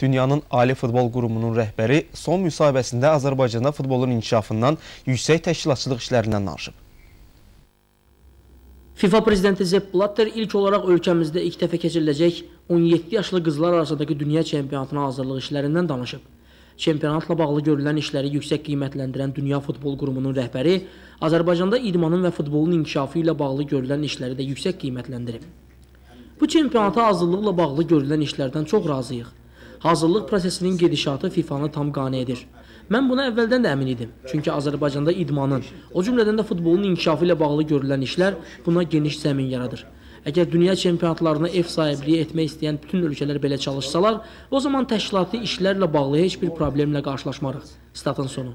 Dünyanın Ali Futbol Qurumunun rəhbəri son müsahibəsində Azərbaycanda futbolun inkişafından yüksək təşkilatçılıq işlərindən danışıb. FIFA prezidenti Sepp Blatter ilk olaraq ölkəmizdə ilk dəfə keçiriləcək 17 yaşlı qızlar arasındakı dünya çempionatına hazırlıq işlərindən danışıb. Çempionatla bağlı görülən işləri yüksək qiymətləndirən Dünya Futbol Qurumunun rəhbəri Azərbaycanda idmanın və futbolun inkişafı ilə bağlı görülən işləri də yüksək qiymətləndirib. Bu çempionata hazırlıqla bağlı görülən işlərdən çox razıyıq. Hazırlıq prosesinin gedişatı FIFA-nı tam qane edir. Mən buna əvvəldən də əmin idim. Çünki Azərbaycanda idmanın, o cümlədən də futbolun inkişafı ilə bağlı görülən işlər buna geniş zəmin yaradır. Əgər dünya çempionatlarına ev sahibliyi etmək istəyən bütün ölkələr belə çalışsalar, o zaman təşkilati işlərlə bağlı heç bir problemlə qarşılaşmarıq. Statın sonu.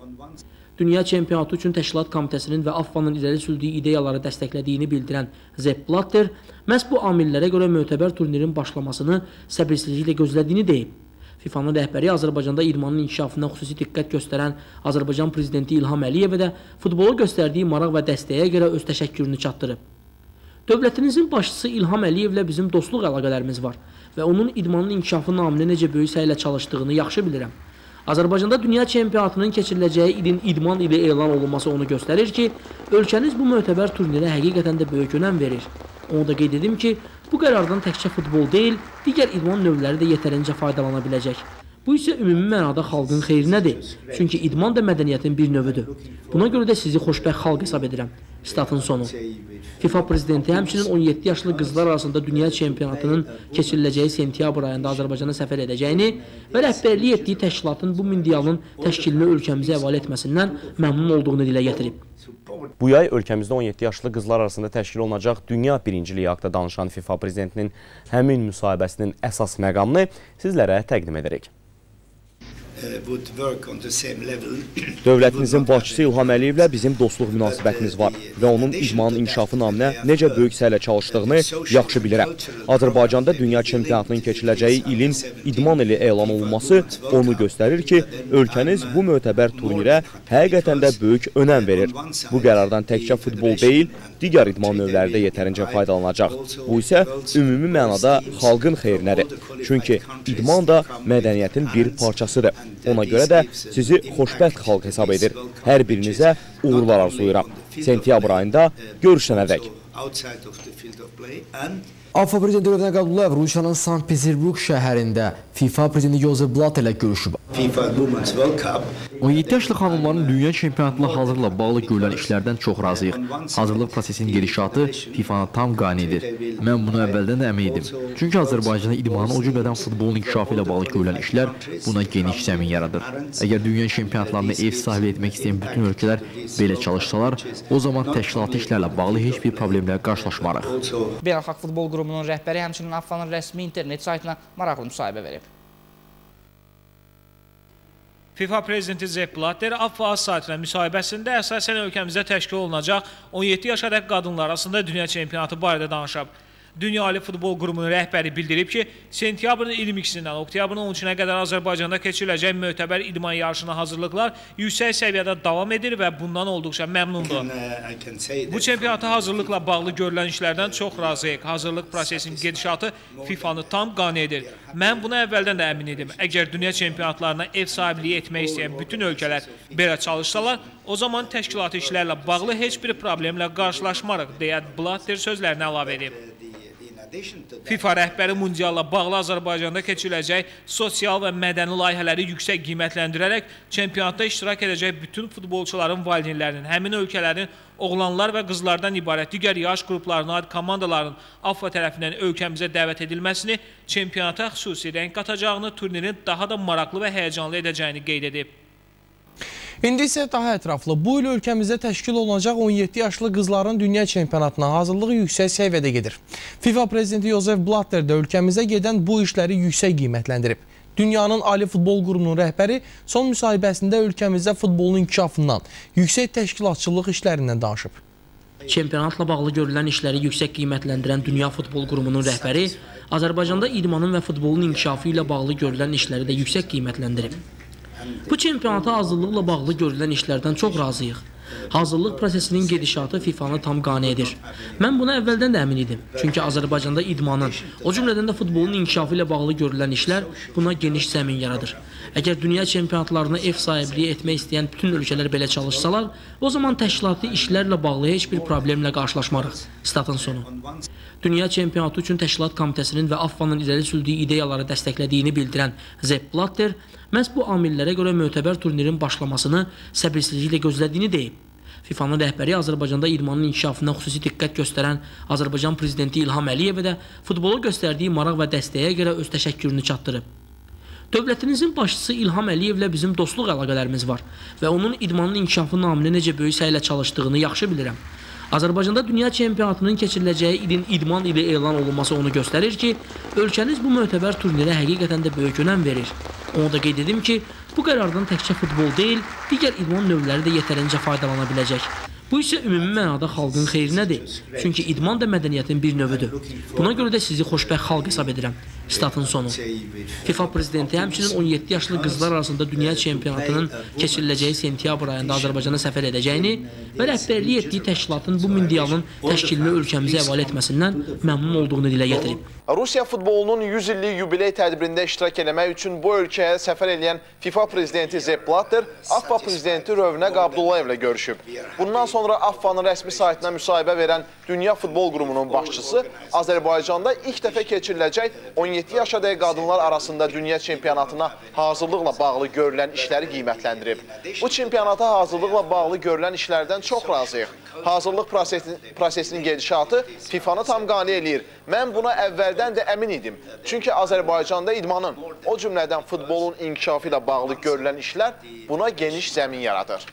Dünya çempionatı üçün təşkilat komitəsinin və AFFA-nın irəli sürdüyü ideyaları dəstəklədiyini bildirən Zepp Blatter məhz bu amillərə görə mötəbər turnirin başlamasını səbirsizliklə gözlədiyini deyib. FIFA-nın rəhbəri Azərbaycanda idmanın inkişafına xüsusi diqqət göstərən Azərbaycan prezidenti İlham Əliyevə də futbola göstərdiyi maraq və dəstəyə görə öz təşəkkürünü çatdırıb. Dövlətimizin başçısı İlham Əliyevlə bizim dostluq əlaqələrimiz var və onun idmanın inkişafı naminə necə böyük səylə çalışdığını yaxşı bilirəm. Azərbaycanda dünya çempionatının keçiriləcəyi ilin idman ili elan olunması onu göstərir ki, ölkəniz bu mötəbər turnirə həqiqətən də böyük önəm verir. Onu da qeyd edim ki, bu qərardan təkcə futbol deyil, digər idman növləri də yetərincə faydalana biləcək. Bu isə ümumi mənada xalqın xeyrinədir. Çünki idman da mədəniyyətin bir növüdür. Buna görə də sizi xoşbəxt xalq hesab edirəm. Statın sonu. FIFA prezidenti həmçinin 17 yaşlı qızlar arasında dünya çempionatının keçiriləcəyi sentyabr ayında Azərbaycana səfər edəcəyini və rəhbərlik etdiyi təşkilatın bu mundialın təşkilini ölkəmizə həvalə etməsindən məmnun olduğunu dilə gətirib. Bu yay ölkəmizdə 17 yaşlı qızlar arasında təşkil olunacaq dünya birinciliyi haqqında danışan FIFA prezidentinin həmin müsahibəsinin əsas məqamını sizlərə təqdim edirik. Dövlətimizin başçısı İlham Əliyevlə bizim dostluq münasibətimiz var və onun idmanın inkişafı naminə necə böyük səylə çalışdığını yaxşı bilirəm. Azərbaycanda dünya çempionatının keçiriləcəyi ilin idman ili elan olunması onu göstərir ki, ölkəniz bu mötəbər turnirə həqiqətən də böyük önəm verir. Bu qərardan təkcə futbol deyil, digər idman növləri də yetərincə faydalanacaq. Bu isə ümumi mənada xalqın xeyrinədir. Çünki idman da mədəniyyətin bir parçasıdır. Ona görə də sizi xoşbəxt xalq hesab edir. Hər birinizə uğurlar arzuyuram. Sentyabr ayında görüşənədək. AFA prezidenti Rövnə Qabdullayev Rusiyanın Sankt-Peterburg şəhərində FIFA prezidenti Josef Blatter ilə görüşüb. 17 yaşlı xanımların dünya çempionatına hazırla bağlı görülən işlərdən çox razıyıq. Hazırlıq prosesinin gedişatı FIFA-na tam qane edir. Mən buna əvvəldən də əmin idim. Çünki Azərbaycanda idmanın o cümlədən futbolun inkişafı ilə bağlı görülən işlər buna geniş zəmin yaradır. Əgər dünya çempionatlarına ev sahibi etmək istəyən bütün ölkələr belə çalışsalar, o zaman təşkilati işlərlə bağlı heç bir problemlə qarşılaşmarıq. Beynəlxalq Futbol Qrupunun rəhbəri həmçinin AFFA-nın rəsmi internet saytına maraqlı müsahibə verib. FIFA prezidenti Zepp Blatter AFFA saytına müsahibəsində əsasən ölkəmizdə təşkil olunacaq 17 yaşadək qadınlar arasında dünya çempionatı barədə danışıb. Dünya Ali Futbol Qurumunun rəhbəri bildirib ki, sentyabrın 22-sindən oktyabrın 13-nə qədər Azərbaycanda keçiriləcək mötəbər idman yarışına hazırlıqlar yüksək səviyyədə davam edir və bundan olduqca məmnundur. Bu çempionata hazırlıqla bağlı görülən işlərdən çox razıyıq. Hazırlıq prosesinin gedişatı FIFA-nı tam qane edir. Mən buna əvvəldən də əmin idim. Əgər dünya çempionatlarına ev sahibliyi etmək istəyən bütün ölkələr belə çalışsalar, o zaman təşkilati işlərlə bağlı heç bir problemlə qarşılaşmarıq, deyə Blatter sözlərini əlavə edib. FIFA rəhbəri mundialla bağlı Azərbaycanda keçiriləcək sosial və mədəni layihələri yüksək qiymətləndirərək çempionatda iştirak edəcək bütün futbolçuların valideynlərinin, həmin ölkələrin oğlanlar və qızlardan ibarət digər yaş qruplarına aid komandaların AFFA tərəfindən ölkəmizə dəvət edilməsini, çempionata xüsusi rəng qatacağını, turnirin daha da maraqlı və həyəcanlı edəcəyini qeyd edib. İndi isə daha ətraflı. Bu il ölkəmizdə təşkil olunacaq 17 yaşlı qızların dünya çempionatına hazırlığı yüksək səviyyədə gedir. FIFA prezidenti Josef Blatter də ölkəmizə gedən bu işləri yüksək qiymətləndirib. Dünyanın Ali Futbol Qurumunun rəhbəri son müsahibəsində ölkəmizdə futbolun inkişafından, yüksək təşkilatçılıq işlərindən danışıb. Çempionatla bağlı görülən işləri yüksək qiymətləndirən Dünya Futbol Qurumunun rəhbəri Azərbaycanda idmanın və futbolun inkişafı ilə bağlı görülən işləri də yüksək qiymətləndirib. Bu çempionata hazırlıqla bağlı görülən işlərdən çox razıyıq. Hazırlıq prosesinin gedişatı FIFA-nı tam qane edir. Mən buna əvvəldən də əmin idim. Çünki Azərbaycanda idmanın, o cümlədən də futbolun inkişafı ilə bağlı görülən işlər buna geniş zəmin yaradır. Əgər dünya çempionatlarına ev sahibliyi etmək istəyən bütün ölkələr belə çalışsalar, o zaman təşkilati işlərlə bağlı heç bir problemlə qarşılaşmarıq. Statın sonu. Dünya çempionatı üçün təşkilat komitəsinin və AFFA-nın irəli sürdüyü ideyaları dəstəklədiyini bildirən Zepp Blatter məhz bu amillərə görə mötəbər turnirin başlamasını səbirsizliklə gözlədiyini deyib. FIFA-nın rəhbəri Azərbaycanda idmanın inkişafına xüsusi diqqət göstərən Azərbaycan prezidenti İlham Əliyevə də futbola göstərdiyi maraq və dəstəyə görə öz təşəkkürünü çatdırıb. Dövlətimizin başçısı İlham Əliyevlə bizim dostluq əlaqələrimiz var və onun idmanın inkişafı naminə necə böyük səylə çalışdığını yaxşı bilirəm. Azərbaycanda dünya çempionatının keçiriləcəyi ilin idman ili elan olunması onu göstərir ki, ölkəniz bu mötəbər turnirə həqiqətən də böyük önəm verir. Onu da qeyd edim ki, bu qərardan təkcə futbol deyil, digər idman növləri də yetərincə faydalana biləcək. Bu isə ümumi mənada xalqın xeyrinədir. Çünki idman da mədəniyyətin bir növüdür. Buna görə də sizi xoşbəxt xalq hesab edirəm. Statın sonu. FIFA prezidenti həmçinin 17 yaşlı qızlar arasında dünya çempionatının keçiriləcəyi sentyabr ayında Azərbaycana səfər edəcəyini və rəhbərlik etdiyi təşkilatın bu mundialın təşkilini ölkəmizə həvalə etməsindən məmnun olduğunu dilə gətirib. Rusiya futbolunun 100 illik yubiley tədbirində iştirak eləmək üçün bu ölkəyə səfər edən FIFA prezidenti Zepp Blatter AFFA prezidenti Rövnəq Abdullayevlə görüşüb. Bundan sonra AFFA-nın rəsmi saytına müsahibə verən Dünya Futbol Qurumunun başçısı Azərbaycanda ilk dəfə keçiriləcək 17 yaşadək qadınlar arasında dünya çempionatına hazırlıqla bağlı görülən işləri qiymətləndirib. Bu çempionata hazırlıqla bağlı görülən işlərdən çox razıyıq. Hazırlıq prosesinin, prosesinin gedişatı FIFA-nı tam qane eləyir. Mən buna əvvəldən də əmin idim. Çünki Azərbaycanda idmanın, o cümlədən futbolun inkişafı ilə bağlı görülən işlər buna geniş zəmin yaradır.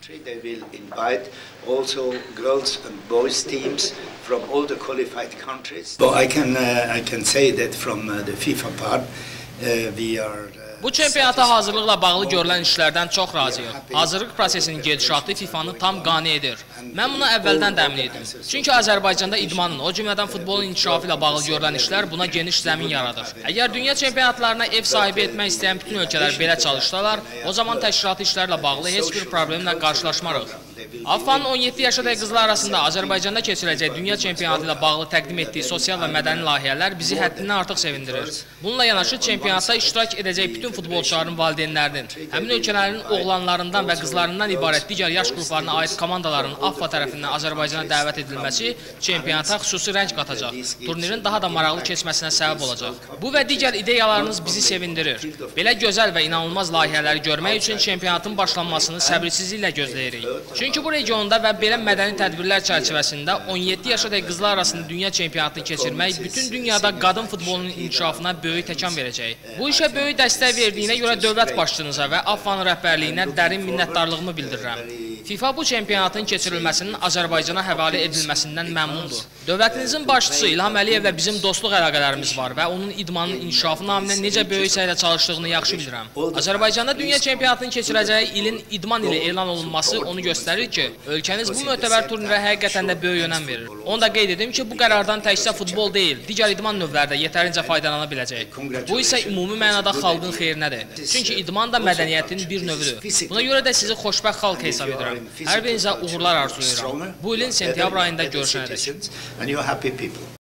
from all the qualified countries. But I can uh, I can say that from uh, the FIFA part, uh, we are. Uh, Bu çempionata hazırlıqla bağlı görülən işlərdən çox razıyıq. Hazırlıq prosesinin gedişatı FIFA-nı tam qane edir. Mən buna əvvəldən də əmin idim. Çünki Azərbaycanda idmanın, o cümlədən futbolun inkişafı ilə bağlı görülən işlər buna geniş zəmin yaradır. Əgər dünya çempionatlarına ev sahibi etmək istəyən bütün ölkələr belə çalışsalar, o zaman təşkilati işlərlə bağlı heç bir problemlə qarşılaşmarıq. AFFA-nın 17 yaşadək qızlar arasında Azərbaycanda keçiriləcək dünya çempionatı ilə bağlı təqdim etdiyi sosial və mədəni layihələr bizi həddindən artıq sevindirir. Bununla yanaşı çempionatda iştirak edəcək bütün futbolçuların valideynlərinin, həmin ölkələrin oğlanlarından və qızlarından ibarət digər yaş qruplarına aid komandaların AFFA tərəfindən Azərbaycana dəvət edilməsi çempionata xüsusi rəng qatacaq. Turnirin daha da maraqlı keçməsinə səbəb olacaq. Bu və digər ideyalarınız bizi sevindirir. Belə gözəl və inanılmaz layihələri görmək üçün çempionatın başlanmasını səbirsizliklə gözləyirik. Çünki bu regionda və belə mədəni tədbirlər çərçivəsində 17 yaşadək qızlar arasında dünya çempionatını keçirmək bütün dünyada qadın futbolunun inkişafına böyük təkan verəcək. Bu işə böyük dəstək verdiyinə görə dövlət başçınıza və AFFA-nın rəhbərliyinə dərin minnətdarlığımı bildirirəm. FIFA bu çempionatın keçirilməsinin Azərbaycana həvalə edilməsindən məmnundur. Dövlətinizin başçısı İlham Əliyevlə bizim dostluq əlaqələrimiz var və onun idmanın inkişafı naminə necə böyük səylə çalışdığını yaxşı bilirəm. Azərbaycanda dünya çempionatının keçiriləcəyi ilin idman ili elan olunması onu göstərir ki, ölkəniz bu mötəbər turnirə həqiqətən də böyük önəm verir. Onu da qeyd edim ki, bu qərardan təkcə futbol deyil, digər idman növləri də yetərincə faydalana biləcək. Bu isə ümumi mənada xalqın xeyrinədir. Çünki idman da mədəniyyətin bir növüdür. Buna görə də sizi xoşbəxt xalq hesab edirəm. Hər birinizə uğurlar arzulayıram. Bu ilin sentyabr ayında görüşənədək.